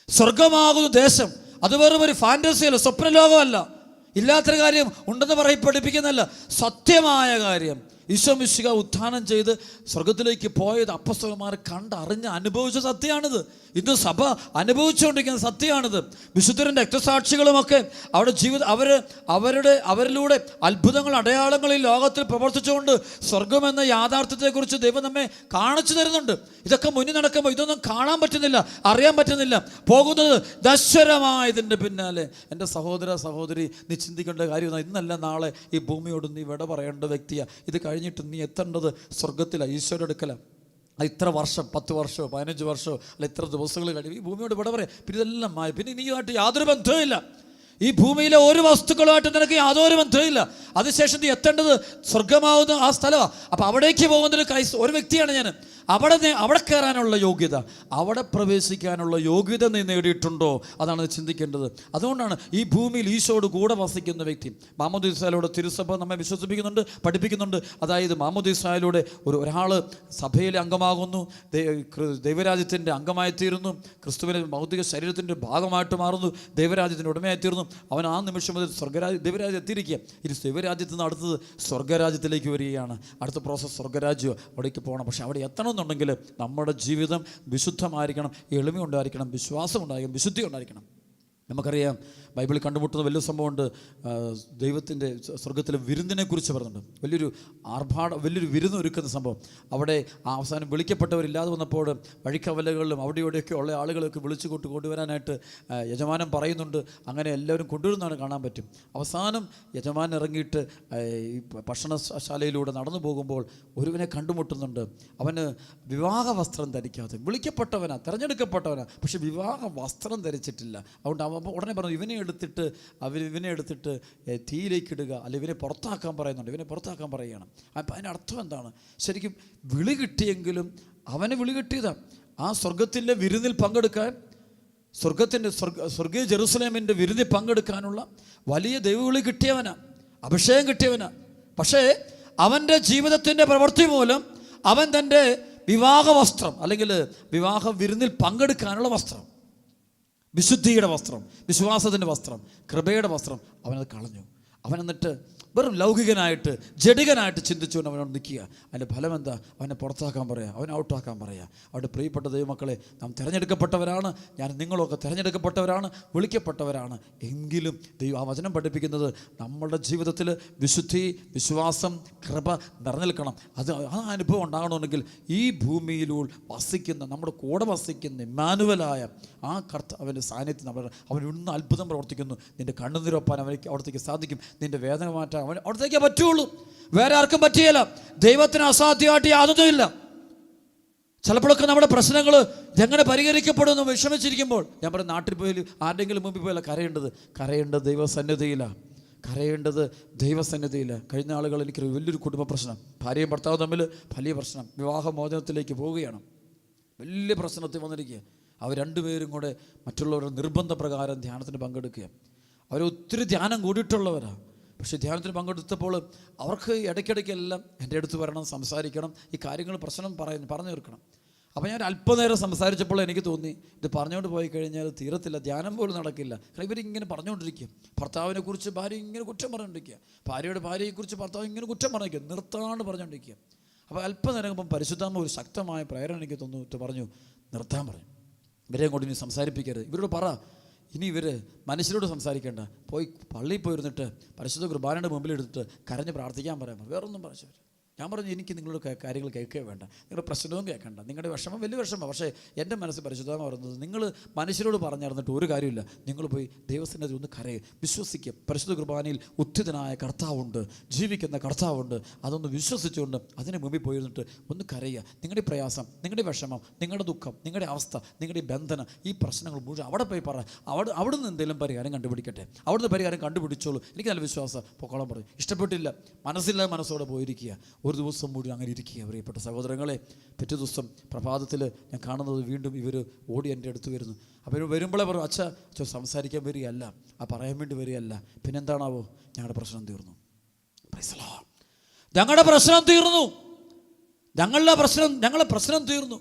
[SPEAKER 1] സ്വർഗമാകുന്ന ദേശം. അത് വെറും ഒരു ഫാന്റസിയല്ല സ്വപ്നലോകമല്ല. ഇല്ലാത്തൊരു കാര്യം ഉണ്ടെന്ന് പറയും പഠിപ്പിക്കുന്നല്ല സത്യമായ കാര്യം. ഈശോമിശിക ഉത്ഥാനം ചെയ്ത് സ്വർഗത്തിലേക്ക് പോയത് അപ്പസ്തകന്മാർ കണ്ട് അറിഞ്ഞ് അനുഭവിച്ച സത്യമാണിത്. ഇന്ന് സഭ അനുഭവിച്ചുകൊണ്ടിരിക്കുന്ന സത്യമാണിത്. വിശുദ്ധരന്റെ രക്തസാക്ഷികളുമൊക്കെ അവരുടെ ജീവിത അവർ അവരുടെ അവരിലൂടെ അത്ഭുതങ്ങൾ അടയാളങ്ങൾ ഈ ലോകത്തിൽ പ്രവർത്തിച്ചുകൊണ്ട് സ്വർഗം എന്ന യാഥാർത്ഥ്യത്തെക്കുറിച്ച് ദൈവം നമ്മെ കാണിച്ചു തരുന്നുണ്ട്. ഇതൊക്കെ മുന്നിൽ നടക്കുമ്പോൾ ഇതൊന്നും കാണാൻ പറ്റുന്നില്ല അറിയാൻ പറ്റുന്നില്ല. പോകുന്നത് ദശ്വരമായതിന്റെ പിന്നാലെ. എന്റെ സഹോദര സഹോദരി നീ ചിന്തിക്കേണ്ട കാര്യം ഇന്നല്ല നാളെ ഈ ഭൂമിയോട് നീ വിട പറയേണ്ട വ്യക്തിയാണ് ഇത് കഴിഞ്ഞിട്ട് നീ എത്തേണ്ടത് സ്വർഗത്തിലാണ് ഈശ്വര അടുക്കല. ഇത്ര വർഷം പത്ത് വർഷമോ പതിനഞ്ച് വർഷമോ അല്ല ഇത്ര ദിവസങ്ങൾ കഴിയും ഈ ഭൂമിയോട് ഇവിടെ പറയാം. പിന്നെ ഇതെല്ലാം മായ പിന്നെ നീയുമായിട്ട് യാതൊരു ബന്ധവുമില്ല. ഈ ഭൂമിയിലെ ഒരു വസ്തുക്കളുമായിട്ട് നിനക്ക് യാതൊരു ബന്ധവുമില്ല. അതിനുശേഷം നീ എത്തേണ്ടത് സ്വർഗമാവുന്ന ആ സ്ഥലമാണ് അപ്പോൾ അവിടേക്ക് പോകുന്നൊരു ക്രൈസ്ത ഒരു വ്യക്തിയാണ് ഞാൻ. അവിടെ അവിടെ കയറാനുള്ള യോഗ്യത അവിടെ പ്രവേശിക്കാനുള്ള യോഗ്യത നീ നേടിയിട്ടുണ്ടോ? അതാണ് ചിന്തിക്കേണ്ടത്. അതുകൊണ്ടാണ് ഈ ഭൂമിയിൽ ഈശോട് കൂടെ വസിക്കുന്ന വ്യക്തി മാമോദ് ഇസ്രായേലൂടെ തിരുസഭ നമ്മെ വിശ്വസിപ്പിക്കുന്നുണ്ട് പഠിപ്പിക്കുന്നുണ്ട്. അതായത് മാമോദ് ഇസ്രായേലൂടെ ഒരു ഒരാൾ സഭയിലെ അംഗമാകുന്നു ദൈവരാജ്യത്തിന്റെ അംഗമായി തീരുന്നു ക്രിസ്തുവിന്റെ ഭൗതിക ശരീരത്തിന്റെ ഭാഗമായിട്ട് മാറുന്നു ദൈവരാജ്യത്തിന്റെ ഉടമയായി തീർന്നു അവൻ ആ നിമിഷം മുതൽ സ്വർഗരാജ്യ ദൈവരാജ്യം എത്തിയിരിക്കുക ഇനി ദൈവരാജ്യത്തിൽ നിന്ന് അടുത്തത് സ്വർഗരാജ്യത്തിലേക്ക് വരികയാണ്. അടുത്ത പ്രോസസ്സ് സ്വർഗരാജ്യം അവിടേക്ക് പോകണം. പക്ഷേ അവിടെ എത്തണമെന്നുണ്ടെങ്കിൽ നമ്മുടെ ജീവിതം വിശുദ്ധമായിരിക്കണം എളിമ ഉണ്ടായിരിക്കണം വിശ്വാസം ഉണ്ടായിരിക്കണം വിശുദ്ധി ഉണ്ടായിരിക്കണം നമുക്കറിയാം ബൈബിളിൽ കണ്ടുമുട്ടുന്ന വലിയ സംഭവമുണ്ട്. ദൈവത്തിന്റെ സ്വ- സ്വർഗത്തിലെ വിരുന്നിനെ കുറിച്ച് പറയുന്നുണ്ട് വലിയൊരു ആർഭാട വലിയൊരു വിരുന്ന് ഒരുക്കുന്ന സംഭവം. അവിടെ ആ അവസാനം വിളിക്കപ്പെട്ടവരില്ലാതെ വന്നപ്പോൾ വഴിക്കവലകളിലും അവിടെ ഇവിടെയൊക്കെ ഉള്ള ആളുകളൊക്കെ വിളിച്ചു കൊണ്ട് കൊണ്ടുവരാനായിട്ട് യജമാനം പറയുന്നുണ്ട്. അങ്ങനെ എല്ലാവരും കൊണ്ടുവരുന്നതാണ് കാണാൻ പറ്റും. അവസാനം യജമാൻ ഇറങ്ങിയിട്ട് ഈ ഭക്ഷണശാലയിലൂടെ നടന്നു പോകുമ്പോൾ ഒരുവനെ കണ്ടുമുട്ടുന്നുണ്ട്. അവന് വിവാഹ വസ്ത്രം ധരിക്കാതെ. വിളിക്കപ്പെട്ടവനാ തിരഞ്ഞെടുക്കപ്പെട്ടവനാ. പക്ഷെ വിവാഹ വസ്ത്രം ധരിച്ചിട്ടില്ല. അതുകൊണ്ട് അവൻ ഉടനെ പറഞ്ഞു ഇവനെ എടുത്തിട്ട് അവർ ഇവനെ എടുത്തിട്ട് തീയിലേക്ക് ഇടുക അല്ലെങ്കിൽ ഇവനെ പുറത്താക്കാൻ പറയുന്നുണ്ട് ഇവനെ പുറത്താക്കാൻ പറയുകയാണ്. അപ്പം അതിന്റെ അർത്ഥം എന്താണ്? ശരിക്കും വിളി കിട്ടിയെങ്കിലും അവന് വിളി കിട്ടിയതാണ് ആ സ്വർഗത്തിന്റെ വിരുന്നിൽ പങ്കെടുക്കാൻ സ്വർഗത്തിന്റെ സ്വർഗ സ്വർഗീയ ജെറുസലേമിന്റെ വിരുന്നിൽ പങ്കെടുക്കാനുള്ള വലിയ ദൈവവിളി കിട്ടിയവനാണ് അഭിഷേകം കിട്ടിയവനാണ് പക്ഷേ അവന്റെ ജീവിതത്തിന്റെ പ്രവൃത്തി മൂലം അവൻ തന്റെ വിവാഹ വസ്ത്രം അല്ലെങ്കിൽ വിവാഹ വിരുന്നിൽ പങ്കെടുക്കാനുള്ള വസ്ത്രം വിശുദ്ധിയുടെ വസ്ത്രം വിശ്വാസത്തിന്റെ വസ്ത്രം കൃപയുടെ വസ്ത്രം അവനത് കളഞ്ഞു. അവൻ എന്നിട്ട് വെറും ലൗകികനായിട്ട് ജഡികനായിട്ട് ചിന്തിച്ചുകൊണ്ട് അവനോട് നിൽക്കുക. അതിന്റെ ഫലം എന്താ അവനെ പുറത്താക്കാൻ പറയുക. അവനെ ഔട്ടാക്കാൻ പറയുക. അവിടെ പ്രിയപ്പെട്ട ദൈവമക്കളെ നാം തിരഞ്ഞെടുക്കപ്പെട്ടവരാണ്. ഞാൻ നിങ്ങളൊക്കെ തിരഞ്ഞെടുക്കപ്പെട്ടവരാണ് വിളിക്കപ്പെട്ടവരാണ്. എങ്കിലും ദൈവം ആ വചനം പഠിപ്പിക്കുന്നത് നമ്മളുടെ ജീവിതത്തിൽ വിശുദ്ധി വിശ്വാസം കൃപ നിറഞ്ഞിൽക്കണം. അത് ആ അനുഭവം ഉണ്ടാകണമെങ്കിൽ ഈ ഭൂമിയിലൂടെ വസിക്കുന്ന നമ്മുടെ കൂടെ വസിക്കുന്ന ഇമ്മാനുവലായ ആ കർത്ത അവന്റെ സാന്നിധ്യം നമ്മൾ അവൻ ഇന്ന് അത്ഭുതം പ്രവർത്തിക്കുന്നു. നിന്റെ കണ്ണുനിരൊപ്പാൻ അവനിക്ക് അവിടത്തേക്ക് സാധിക്കും. നിന്റെ വേദന മാറ്റാൻ അവൻ അവിടത്തേക്കേ പറ്റുള്ളൂ. വേറെ ആർക്കും പറ്റിയല്ല. ദൈവത്തിന് അസാധ്യമായിട്ട് യാതൊന്നുമില്ല. ചിലപ്പോഴൊക്കെ നമ്മുടെ പ്രശ്നങ്ങൾ എങ്ങനെ പരിഹരിക്കപ്പെടുമെന്ന് വിഷമിച്ചിരിക്കുമ്പോൾ ഞാൻ പറയും നാട്ടിൽ പോയി ആരുടെങ്കിലും മുമ്പിൽ പോയല്ല കരയേണ്ടത്. കരയേണ്ടത് ദൈവസന്നിധിയിലാണ് കരയേണ്ടത് ദൈവസന്നിധിയില്ല കഴിഞ്ഞ ആളുകൾ എനിക്ക് വലിയൊരു കുടുംബ പ്രശ്നം. ഭാര്യയും ഭർത്താവും തമ്മിൽ വലിയ പ്രശ്നം. വിവാഹമോചനത്തിലേക്ക് പോവുകയാണ്. വലിയ പ്രശ്നത്തിൽ വന്നിരിക്കുക അവർ രണ്ടുപേരും കൂടെ മറ്റുള്ളവരുടെ നിർബന്ധപ്രകാരം ധ്യാനത്തിന് പങ്കെടുക്കുക അവർ ഒത്തിരി ധ്യാനം കൂടിയിട്ടുള്ളവരാണ് പക്ഷേ ധ്യാനത്തിന് പങ്കെടുത്തപ്പോൾ അവർക്ക് ഇടയ്ക്കിടയ്ക്കെല്ലാം എന്റെ അടുത്ത് വരണം സംസാരിക്കണം ഈ കാര്യങ്ങൾ പ്രശ്നം പറയുന്നു പറഞ്ഞു തീർക്കണം. അപ്പോൾ ഞാൻ അല്പനേരം സംസാരിച്ചപ്പോൾ എനിക്ക് തോന്നി ഇത് പറഞ്ഞുകൊണ്ട് പോയി കഴിഞ്ഞാൽ തീരത്തില്ല ധ്യാനം പോലും നടക്കില്ല. കാരണം ഇവരിങ്ങനെ പറഞ്ഞുകൊണ്ടിരിക്കുക. ഭർത്താവിനെ കുറിച്ച് ഭാര്യ ഇങ്ങനെ കുറ്റം പറഞ്ഞുകൊണ്ടിരിക്കുക. ഭാര്യയുടെ ഭാര്യയെക്കുറിച്ച് ഭർത്താവ് ഇങ്ങനെ കുറ്റം പറഞ്ഞിരിക്കുക നിർത്താണ്ട് പറഞ്ഞുകൊണ്ടിരിക്കുക. അപ്പോൾ അല്പനേരം ഇപ്പം പരിശുദ്ധാമ ഒരു ശക്തമായ പ്രേരണ എനിക്ക് തോന്നിട്ട് പറഞ്ഞു നിർത്താൻ പറഞ്ഞു. ഇവരെ കൊണ്ട് ഇനി സംസാരിപ്പിക്കരുത്. ഇവരോട് പറ ഇനി ഇവർ മനുഷ്യരോട് സംസാരിക്കേണ്ട. പോയി പള്ളിയിൽ പോയിരുന്നിട്ട് പരിശുദ്ധ കുർബാനയുടെ മുമ്പിൽ എടുത്തിട്ട് കരഞ്ഞ് പ്രാർത്ഥിക്കാൻ പറയാൻ വേറൊന്നും പറഞ്ഞു ഞാൻ പറഞ്ഞു എനിക്ക് നിങ്ങളുടെ കാര്യങ്ങൾ കേൾക്കുക വേണ്ട. നിങ്ങളുടെ പ്രശ്നവും കേൾക്കണ്ട. നിങ്ങളുടെ വിഷമം വലിയ വിഷമം പക്ഷേ എന്റെ മനസ്സ് പരിശുദ്ധമായി പറയുന്നത് നിങ്ങൾ മനുഷ്യരോട് പറഞ്ഞിരുന്നിട്ട് ഒരു കാര്യമില്ല നിങ്ങൾ പോയി ദൈവത്തിന്റെ ഒന്ന് കരയെ. വിശ്വസിക്കുക പരിശുദ്ധ കുർബാനയിൽ ഉത്തിതനായ കർത്താവുണ്ട്. ജീവിക്കുന്ന കർത്താവുണ്ട്. അതൊന്ന് വിശ്വസിച്ചുകൊണ്ട് അതിന് മുമ്പിൽ പോയിരുന്നിട്ട് ഒന്ന് കരയുക. നിങ്ങളുടെ പ്രയാസം നിങ്ങളുടെ വിഷമം നിങ്ങളുടെ ദുഃഖം നിങ്ങളുടെ അവസ്ഥ നിങ്ങളുടെ ബന്ധനം ഈ പ്രശ്നങ്ങൾ മുഴുവൻ അവിടെ പോയി പറ. അവിടെ അവിടെ നിന്ന് എന്തെങ്കിലും പരിഹാരം കണ്ടുപിടിക്കട്ടെ. അവിടുന്ന് പരിഹാരം കണ്ടുപിടിച്ചോളൂ. എനിക്ക് നല്ല വിശ്വാസം. പൊക്കോളം പറയും. ഇഷ്ടപ്പെട്ടില്ല. മനസ്സില്ലാതെ മനസ്സോടെ പോയിരിക്കുക. ഒരു ദിവസം മുഴുവൻ അങ്ങനെ ഇരിക്കുക പ്രിയപ്പെട്ട സഹോദരങ്ങളെ. പിറ്റേ ദിവസം പ്രഭാതത്തിൽ ഞാൻ കാണുന്നത് വീണ്ടും ഇവർ ഓടി എന്റെ അടുത്ത് വരുന്നു. ഇവർ വരുമ്പോഴേ പറഞ്ഞു അച്ഛ അച്ഛ സംസാരിക്കാൻ വരികയല്ല. ആ പറയാൻ വേണ്ടി വരികയല്ല. പിന്നെന്താണാവോ? ഞങ്ങളുടെ പ്രശ്നം തീർന്നു. ഞങ്ങളുടെ പ്രശ്നം തീർന്നു. ഞങ്ങളുടെ പ്രശ്നം ഞങ്ങളുടെ പ്രശ്നം തീർന്നു.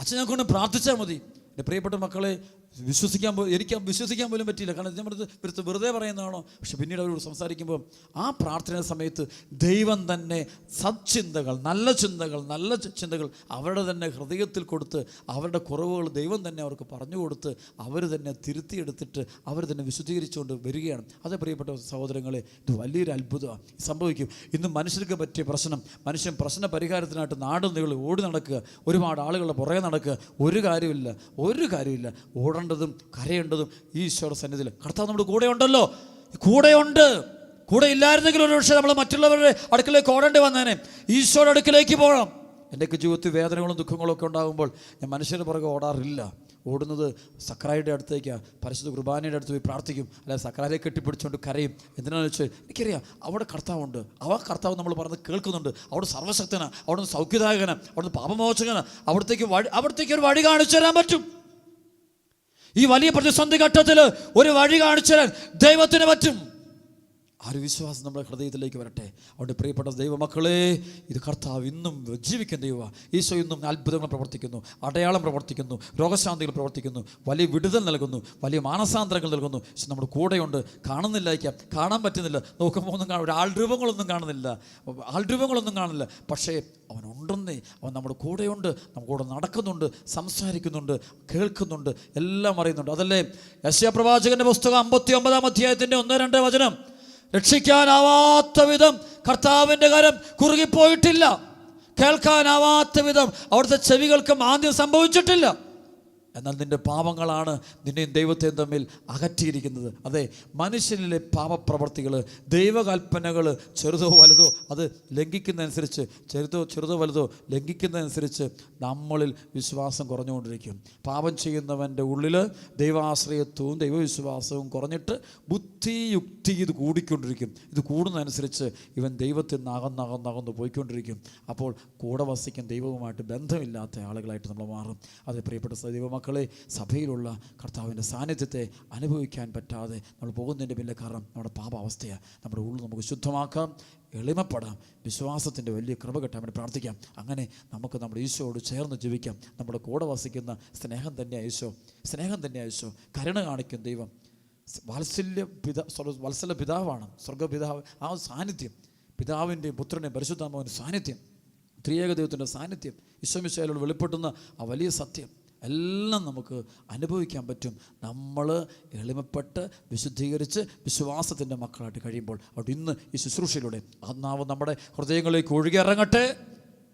[SPEAKER 1] അച്ഛൻ ഞങ്ങൾക്ക് പ്രാർത്ഥിച്ചാൽ മതി. എന്റെ പ്രിയപ്പെട്ട മക്കളെ വിശ്വസിക്കാൻ പോലും എനിക്ക് വിശ്വസിക്കാൻ പോലും പറ്റിയില്ല. കാരണം നമ്മുടെ വെറുതെ പറയുന്നതാണോ? പക്ഷെ പിന്നീട് അവരോട് സംസാരിക്കുമ്പോൾ ആ പ്രാർത്ഥന സമയത്ത് ദൈവം തന്നെ സത്ചിന്തകൾ നല്ല ചിന്തകൾ നല്ല ചിന്തകൾ അവരുടെ തന്നെ ഹൃദയത്തിൽ കൊടുത്ത് അവരുടെ കുറവുകൾ ദൈവം തന്നെ അവർക്ക് പറഞ്ഞു കൊടുത്ത് അവർ തന്നെ തിരുത്തിയെടുത്തിട്ട് അവർ തന്നെ വിശുദ്ധീകരിച്ചുകൊണ്ട് വരികയാണ്. അത് പ്രിയപ്പെട്ട സഹോദരങ്ങളെ ഇത് വലിയൊരു അത്ഭുതമാണ്. സംഭവിക്കും. ഇന്ന് മനുഷ്യർക്ക് പറ്റിയ പ്രശ്നം മനുഷ്യൻ പ്രശ്ന പരിഹാരത്തിനായിട്ട് നാടും നീളി ഓടി നടക്കുക. ഒരുപാട് ആളുകളുടെ പുറകെ നടക്കുക. ഒരു കാര്യമില്ല ഒരു കാര്യമില്ല ഓടേണ്ടതും കരയേണ്ടതും ഈശ്വര സന്നിധിയിൽ. കർത്താവ് നമ്മുടെ കൂടെ ഉണ്ടല്ലോ. കൂടെയുണ്ട് കൂടെ ഇല്ലായിരുന്നെങ്കിൽ ഒരു പക്ഷേ നമ്മൾ മറ്റുള്ളവരുടെ അടുക്കലേക്ക് ഓടേണ്ടി വന്നേനെ. ഈശോയുടെ അടുക്കിലേക്ക് പോകണം. എന്റെയൊക്കെ ജീവിതത്തിൽ വേദനകളും ദുഃഖങ്ങളും ഒക്കെ ഉണ്ടാകുമ്പോൾ ഞാൻ മനുഷ്യരുടെ പുറകെ ഓടാറില്ല. ഓടുന്നത് സക്രായുടെ അടുത്തേക്കാണ് പരിശുദ്ധ കുർബാനയുടെ അടുത്ത് പോയി പ്രാർത്ഥിക്കും. അല്ലെങ്കിൽ സക്രായെ കെട്ടിപ്പിടിച്ചുകൊണ്ട് കരയും. എന്തിനാണെന്ന് വെച്ചാൽ എനിക്കറിയാം അവിടെ കർത്താവുണ്ട്. അവ കർത്താവ് നമ്മൾ പറഞ്ഞ് കേൾക്കുന്നുണ്ട്. അവിടെ സർവശക്തനാണ് അവിടുന്ന് സൗഖ്യദായകനാണ് അവിടുന്ന് പാപമോചകനാണ് അവിടത്തേക്ക് വഴി അവിടത്തേക്ക് ഒരു വഴി കാണിച്ചു തരാൻ പറ്റും. ഈ വലിയ പ്രതിസന്ധി ഘട്ടത്തിൽ ഒരു വഴി കാണിച്ചു തരാൻ ദൈവത്തിന് പറ്റും. ആ ഒരു വിശ്വാസം നമ്മുടെ ഹൃദയത്തിലേക്ക് വരട്ടെ? അവിടെ പ്രിയപ്പെട്ട ദൈവമക്കളെ ഇത് കർത്താവ് ഇന്നും ജീവിക്കുന്ന ദൈവ ഈശോ ഇന്നും അത്ഭുതങ്ങൾ പ്രവർത്തിക്കുന്നു അടയാളം പ്രവർത്തിക്കുന്നു രോഗശാന്തികൾ പ്രവർത്തിക്കുന്നു വലിയ വിടുതൽ നൽകുന്നു വലിയ മാനസാന്തരങ്ങൾ നൽകുന്നു. പക്ഷെ നമ്മുടെ കൂടെയുണ്ട്. കാണുന്നില്ലായിരിക്കാം കാണാൻ പറ്റുന്നില്ല. നോക്കുമ്പോൾ ഒന്നും കാണും ആൾ രൂപങ്ങളൊന്നും കാണുന്നില്ല. ആൾ രൂപങ്ങളൊന്നും കാണില്ല പക്ഷേ അവനുണ്ടെന്നേ അവൻ നമ്മുടെ കൂടെയുണ്ട്. നമ്മുടെ കൂടെ നടക്കുന്നുണ്ട് സംസാരിക്കുന്നുണ്ട് കേൾക്കുന്നുണ്ട് എല്ലാം അറിയുന്നുണ്ട്. അതല്ലേ? യശ്യ പ്രവാചകന്റെ പുസ്തകം അമ്പത്തി ഒമ്പതാം അധ്യായത്തിന്റെ ഒന്ന് രണ്ട് വചനം. രക്ഷിക്കാനാവാത്ത വിധം കർത്താവിന്റെ കരം കുറുകിപ്പോയിട്ടില്ല. കേൾക്കാനാവാത്ത വിധം അവിടുത്തെ ചെവികൾക്ക് മാന്ദ്യം സംഭവിച്ചിട്ടില്ല. എന്നാൽ നിന്റെ പാപങ്ങളാണ് നിന്നെയും ദൈവത്തെയും തമ്മിൽ അകറ്റിയിരിക്കുന്നത്. അതെ മനുഷ്യനിലെ പാപപ്രവർത്തികൾ ദൈവകൽപ്പനകൾ ചെറുതോ വലുതോ അത് ലംഘിക്കുന്നതനുസരിച്ച് ചെറുതോ ചെറുതോ വലുതോ ലംഘിക്കുന്നതനുസരിച്ച് നമ്മളിൽ വിശ്വാസം കുറഞ്ഞുകൊണ്ടിരിക്കും. പാപം ചെയ്യുന്നവന്റെ ഉള്ളിൽ ദൈവാശ്രയത്വവും ദൈവവിശ്വാസവും കുറഞ്ഞിട്ട് ബുദ്ധിയുക്തി ഇത് കൂടിക്കൊണ്ടിരിക്കും. ഇത് കൂടുന്നതനുസരിച്ച് ഇവൻ ദൈവത്തിൽ നിന്ന് പോയിക്കൊണ്ടിരിക്കും. അപ്പോൾ കൂടെ വസിക്കുന്ന ദൈവവുമായിട്ട് ബന്ധമില്ലാത്ത ആളുകളായിട്ട് നമ്മൾ മാറും. അത് പ്രിയപ്പെട്ട ദൈവമക്കളെ സഭയിലുള്ള കർത്താവിന്റെ സാന്നിധ്യത്തെ അനുഭവിക്കാൻ പറ്റാതെ നമ്മൾ പോകുന്നതിന്റെ പിന്നെ കാരണം നമ്മുടെ പാപാവസ്ഥയാണ്. നമ്മുടെ ഉള്ളിൽ നമുക്ക് ശുദ്ധമാക്കാം എളിമപ്പെടാം വിശ്വാസത്തിന്റെ വലിയ കൃപ കിട്ടാൻ വേണ്ടി പ്രാർത്ഥിക്കാം. അങ്ങനെ നമുക്ക് നമ്മുടെ ഈശോയോട് ചേർന്ന് ജീവിക്കാം. നമ്മുടെ കൂടെ വസിക്കുന്ന സ്നേഹം തന്നെയാണ് ഈശോ. സ്നേഹം തന്നെയാണ് ഈശോ. കരുണ കാണിക്കും ദൈവം. വാത്സല്യ പിത വത്സല പിതാവാണ്. സ്വർഗപിതാവ് ആ സാന്നിധ്യം. പിതാവിന്റെയും പുത്രന്റെയും പരിശുദ്ധാത്മാവിന്റെ സാന്നിധ്യം. ത്രിയേക ദൈവത്തിന്റെ സാന്നിധ്യം. ഈശ്വമിശയിലോട് വെളിപ്പെടുന്ന ആ വലിയ സത്യം. എല്ലാം നമുക്ക് അനുഭവിക്കാൻ പറ്റും. നമ്മൾ എളിമപ്പെട്ട് വിശുദ്ധീകരിച്ച് വിശ്വാസത്തിന്റെ മക്കളായിട്ട് കഴിയുമ്പോൾ അവിടെ ഇന്ന് ഈ ശുശ്രൂഷയിലൂടെ അന്നാവ് നമ്മുടെ ഹൃദയങ്ങളിലേക്ക് ഒഴുകി ഇറങ്ങട്ടെ.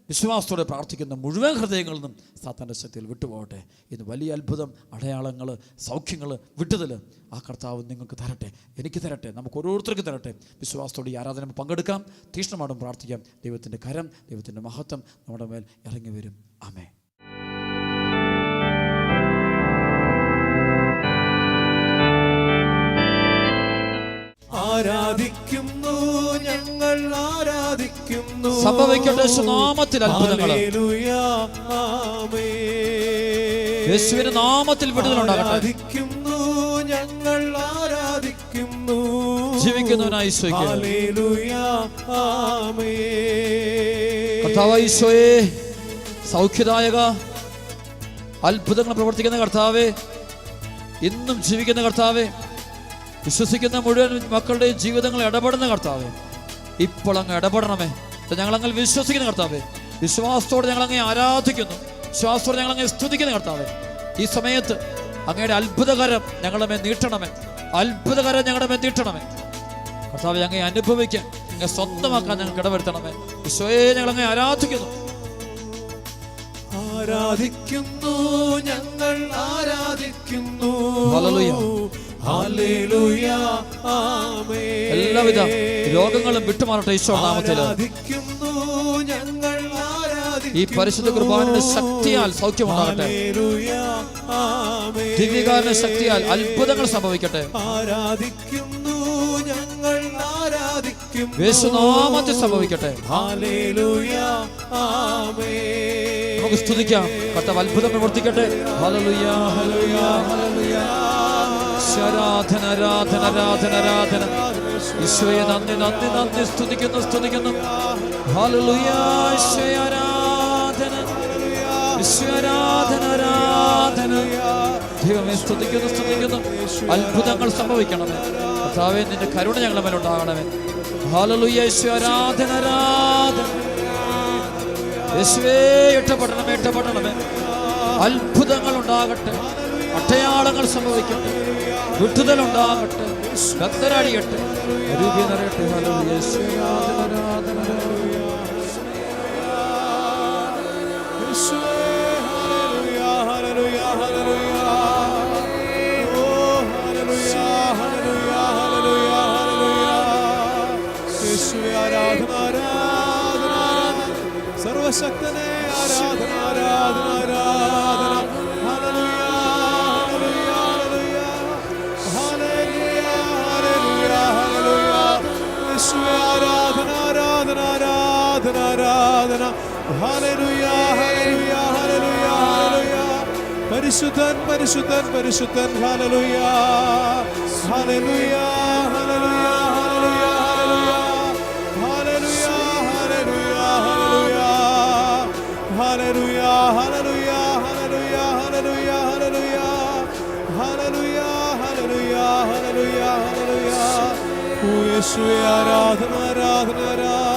[SPEAKER 1] വിശ്വാസത്തോടെ പ്രാർത്ഥിക്കുന്ന മുഴുവൻ ഹൃദയങ്ങളിൽ നിന്നും സാത്താന്റെ ശക്തിയിൽ വിട്ടുപോകട്ടെ. ഇന്ന് വലിയ അത്ഭുതം അടയാളങ്ങൾ സൗഖ്യങ്ങൾ വിട്ടുതൽ ആ കർത്താവ് നിങ്ങൾക്ക് തരട്ടെ. എനിക്ക് തരട്ടെ. നമുക്ക് ഓരോരുത്തർക്കും തരട്ടെ. വിശ്വാസത്തോടെ ഈ ആരാധന പങ്കെടുക്കാം. തീഷ്ണമായിട്ടും പ്രാർത്ഥിക്കാം. ദൈവത്തിന്റെ കരം ദൈവത്തിന്റെ മഹത്വം നമ്മുടെ മേൽ ഇറങ്ങി വരും. ആമേ
[SPEAKER 2] ആരാധിക്കുന്നു ഞങ്ങൾ ആരാധിക്കുന്നു.
[SPEAKER 1] സംഭവിക്കട്ടെ നാമത്തിൽ അത്ഭുതങ്ങൾ. യേശുവിന്റെ നാമത്തിൽ വിടുതലുണ്ടാകട്ടെ
[SPEAKER 2] ആരാധിക്കുന്നു ഞങ്ങൾ ആരാധിക്കുന്നു.
[SPEAKER 1] ജീവിക്കുന്നവനായി കർത്താവേ സൗഖ്യദായക അത്ഭുതങ്ങൾ പ്രവർത്തിക്കുന്ന കർത്താവേ ഇന്നും ജീവിക്കുന്ന കർത്താവേ വിശ്വസിക്കുന്ന മുഴുവൻ മക്കളുടെയും ജീവിതങ്ങൾ ഇടപെടുന്ന കർത്താവേ ഇപ്പോൾ അങ്ങ് ഇടപെടണമേ. ഞങ്ങളങ്ങൾ ഞങ്ങളങ്ങ് വിശ്വസിക്കുന്ന കർത്താവേ വിശ്വാസത്തോടെ ഞങ്ങളങ്ങ് ആരാധിക്കുന്നു. വിശ്വാസത്തോടെ ഞങ്ങളങ്ങ് സ്തുതിക്കുന്ന കർത്താവേ ഈ സമയത്ത് അങ്ങയുടെ അത്ഭുതകരം ഞങ്ങളുടെ മേൽ നീട്ടണമേ. അത്ഭുതകരം ഞങ്ങളുടെ മേൽ നീട്ടണമേ. കർത്താവ് ഞങ്ങൾ അനുഭവിക്കാൻ ഞങ്ങൾ സ്വന്തമാക്കാൻ ഞങ്ങൾക്ക് ഇടവരുത്തണമേ. ഈശോയെ ഞങ്ങളങ്ങ് ആരാധിക്കുന്നു.
[SPEAKER 2] ആരാധിക്കുന്നു ഞങ്ങൾ ആരാധിക്കുന്നു.
[SPEAKER 1] എല്ലാവിധ രോഗങ്ങളും വിട്ടുമാറട്ടെ ഈശോ നാമത്തിൽ. ഈ പരിശുദ്ധ കുർബാനയുടെ ശക്തിയാൽ സൗഖ്യമുണ്ടാകട്ടെ. ദിവ്യകാരന്റെ ശക്തിയാൽ അത്ഭുതങ്ങൾ സംഭവിക്കട്ടെ.
[SPEAKER 2] ആരാധിക്കുന്നു ഞങ്ങൾ ആരാധിക്കും.
[SPEAKER 1] യേശുനാമത്തിൽ സംഭവിക്കട്ടെ. നമുക്ക് സ്തുതിക്കാം. കർത്താവ് അത്ഭുതം പ്രവർത്തിക്കട്ടെ. ഹലലുയാ ഹലലുയാ ഹല്ലേലൂയ. ആരാധന ആരാധന ആരാധന ആരാധന. ഈശോയെ നന്ദി നന്ദി നന്ദി. സ്തുതിക്കുന്നു സ്തുതിക്കുന്നു. ആരാധന. ആരാധന ആരാധന. ദൈവമേ സ്തുതിക്കുന്നു സ്തുതിക്കുന്നു. അത്ഭുതങ്ങൾ സംഭവിക്കണമേ കർത്താവെ നിന്റെ കരുണ ഞങ്ങളുടെ ആരാധന ആരാധന. യേശുവേ ഇഷ്ടപ്പെടണമേ ഇഷ്ടപ്പെടണമേ അത്ഭുതങ്ങൾ ഉണ്ടാകട്ടെ. അട്ടയാളങ്ങൾ സംഭവിക്കട്ടെ വിട്ടുതൽ ഉണ്ടാകട്ടെ ഭക്തരടിയട്ടെ രൂപി നിറയട്ടെ ഹല്ലേലൂയ യേശുവേ
[SPEAKER 2] പരിശുദ്ധൻ പരിശുദ്ധൻ പരിശുദ്ധൻ ഹാലലുയാ ഹാലലുയാ ഹാലലുയാ ആരാധന ആരാധന ആരാധന